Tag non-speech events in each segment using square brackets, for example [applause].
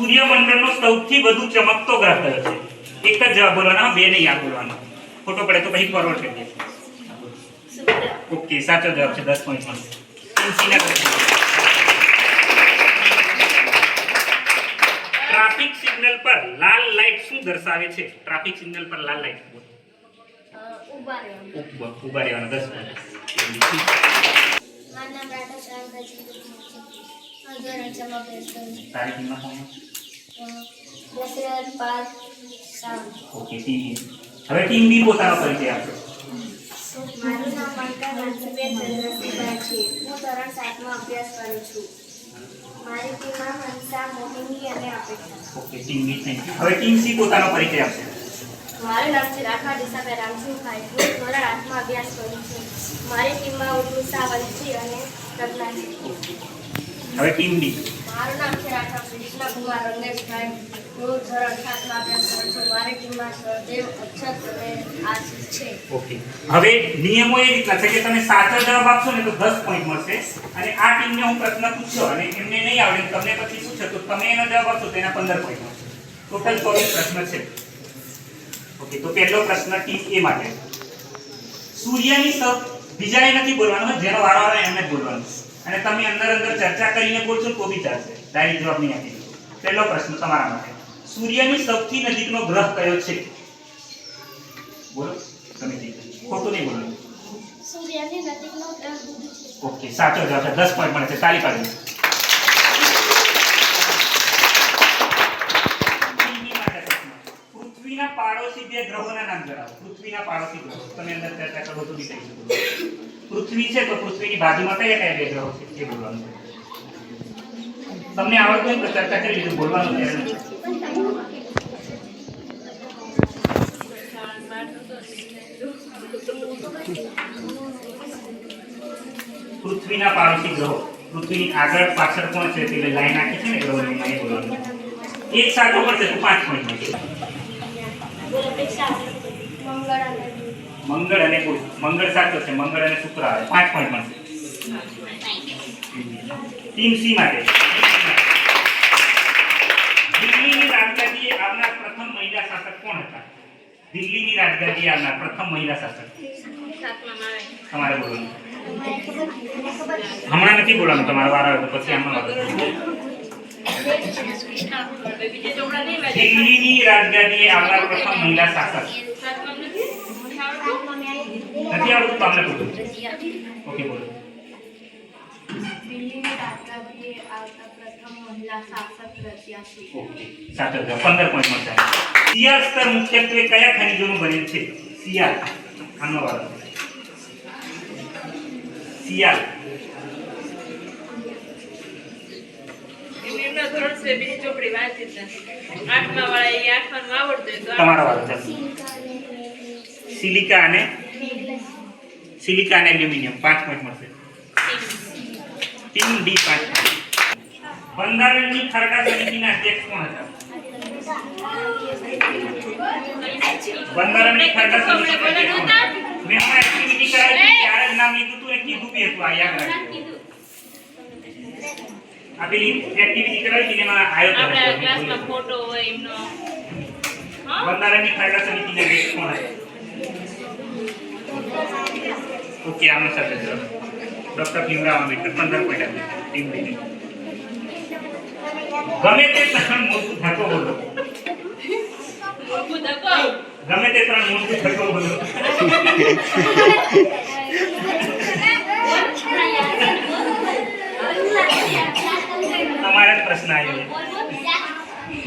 સૂર્યમંડળનો સૌથી વધુ ચમકતો ગ્રહ કયો છે? એક જ જવાબ બોલવાનો બે નહીં આ બોલવાનો ખોટો પડે તો પછી ફોરવર્ડ કરી ઓકે સાચો જવાબ છે દસ પોઈન્ટ મળશે ટ્રાફિક સિગ્નલ પર લાલ લાઈટ શું દર્શાવે છે? ટ્રાફિક સિગ્નલ પર લાલ લાઈટ ઊભા રહેવાનું દસ પોઈન્ટ તારી કિંમત ઓકે ટીમ હવે ટીમ બી પોતાનો પરિચય આપો મારું નામ મલકા માનસીબેન ચંદ્રસિંહભાઈ છે હું ધોરણ સાતમાં અભ્યાસ કરું છું મારી ટીમમાં હંસા મોહિની અને Apeksha okay team B thank you હવે ટીમ સી પોતાનો પરિચય આપશે મારું નામ છે રાખા દિશાભાઈ રામસિંહભાઈ હું ધોરણ આઠમાં અભ્યાસ કરું છું મારી ટીમમાં ઉર્મિષા વંશી અને રત્ના છે હવે ટીમ ડી મારું નામ છે રાઠવા કૃષ્ણ કુમાર રંગેશભાઈ હું ધોરણ સાતમાં અભ્યાસ કરું છું. મારી ટીમમાં સહદેવ અક્ષત અને આશીષ છે. ઓકે. હવે નિયમો એ રીતના છે કે તમે સાચો જવાબ આપશો ને તો દસ પોઈન્ટ મળશે. અને આ ટીમને હું પ્રશ્ન પૂછશો અને એમને નહીં આવડે તમને પછી શું છે તો તમે એનો જવાબ આપશો તો એના પોઈન્ટ મળશે. ટોટલ ચોવીસ પ્રશ્ન છે. ઓકે તો પહેલો પ્રશ્ન ટીમ એ માટે. સૂર્યની સૌ બીજાએ નથી બોલવાનું જેનો વારો આવે એમને જ બોલવાનું. અને તમે અંદર અંદર ચર્ચા કરીને બોલશો તો બી ચાલશે. ડાયરેક્ટ જવાબ નહીં આપી પહેલો પ્રશ્ન તમારા માટે. સૂર્યની સૌથી નજીકનો ગ્રહ કયો છે? બોલો. તમે. ખોટું નહીં બોલો. સૂર્યની નજીકનો ગ્રહ બુધ છે. ઓકે સાચો જવાબ છે. દસ પોઈન્ટ મળે છે. તારી પાડી પૃથ્વીના પાડોશી બે ગ્રહોના નામ જણાવો. પૃથ્વીના પાડોશી ગ્રહો. તમે અંદર ચર્ચા કરો તો બી શકો. પૃથ્વી છે તો પૃથ્વીની બાજુમાં કયા કયા બે ગ્રહો છે? એ બોલવાનું તમને આવડતું હોય ચર્ચા કરી લીધું. બોલવાનું ત્યારે પૃથ્વીના પાડોશી ગ્રહો. પૃથ્વીની આગળ પાછળ કોણ છે? તે લાઈન નાખી છે ને ગ્રહોની એ બોલવાનું એક સાથે ઉપર છે, તો પાંચ પોઈન્ટ મંગળ અને બુધ. મંગળ સાચો છે. મંગળ અને શુક્ર આવે. પાંચ પોઈન્ટ મળશે. ટીમ સી માટે. દિલ્હીની રાજગાદીએ આવનાર પ્રથમ મહિલા શાસક કોણ હતા? દિલ્હીની રાજગાદીએ આવનાર પ્રથમ મહિલા શાસક. તમારે બોલવાનું. હમણાં નથી બોલવાનું. તમારે વાર આવે તો પછી આમાં વાત દિલ્હીની રાજગાદીએ આવનાર પ્રથમ મહિલા શાસક નથી આવડતું તો અમને પૂછો ઓકે બોલો દિલ્હીની રાજગાદીએ આવતા પ્રથમ મહિલા શાસક રશિયા છે ઓકે સાચો જવાબ પંદર પોઈન્ટ મળશે શિયાળ સ્તર મુખ્યત્વે કયા ખનિજોનું બનેલ છે શિયાળ આનો વારો શિયાળ છે, બીજી ચોપડી વાંચી જ આઠમા વાળા એ આઠમાનું આવડતું હોય તો તમારો ચાલો. સિલિકા અને સિલિકા અને એલ્યુમિનિયમ, પાંચ પોઈન્ટ મળશે. ટીમ ડી પાંચ બંધારણની ખરડા સમિતિના અધ્યક્ષ કોણ હતા? બંધારણની ખરડા સમિતિ મેં હમણાં એક્ટિવિટી કરાવી ત્યારે જ નામ લીધું હતું ને કીધું બી હતું, આ યાદ રાખજો. આ એક્ટિવિટી કરાવી હતી એમાં આવ્યો હતો. આપણા ક્લાસમાં ફોટો હોય એમનો. બંધારણની ખરડા સમિતિના અધ્યક્ષ કોણ ઓકે આનો સાથે ડોક્ટર ભીમરાવ આંબેડકર પંદર પોઈન્ટ ટીમ ગમે તે ત્રણ મોટું થતો બોલો. ગમે તે ત્રણ મોટું હકો બોલો [laughs] તમારા જ પ્રશ્ન આવ્યો ધાર્મિક સ્વતંત્રતાનો અધિકાર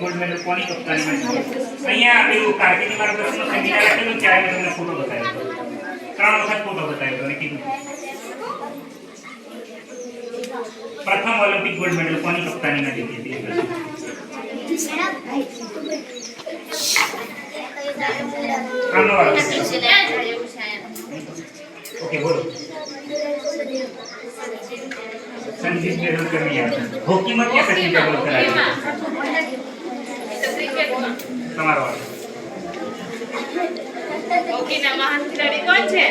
ગોલ્ડ મેડલ કોની કપ્તાનીમાં જીત્યું અહીંયા પેલું કારકિર્દી માર્ગદર્શનનો સેમિનાર આપેલો ત્યારે મેં તમને ફોટો બતાવ્યો હતો. ત્રણ વખત ફોટો બતાવ્યો હતો અને કીધું પ્રથમ ઓલિમ્પિક ગોલ્ડ મેડલ કોની કપ્તાનીમાં જીતી હતી એ પ્રશ્ન. ત્રણનો વાળો ઓકે બોલો સંજીત મેડલ કરવી યાદ હોકીમાં ક્યાં સચિન ટેન્ડુલકર આવ્યા તો ક્રિકેટમાં તમારો વાળો હોકીના મહાન ખેલાડી કોણ છે?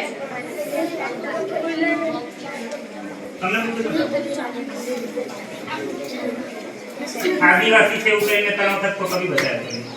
તમને આદિવાસી છે એવું કહીને ત્રણ વખત તો કવિ બતાવ્યા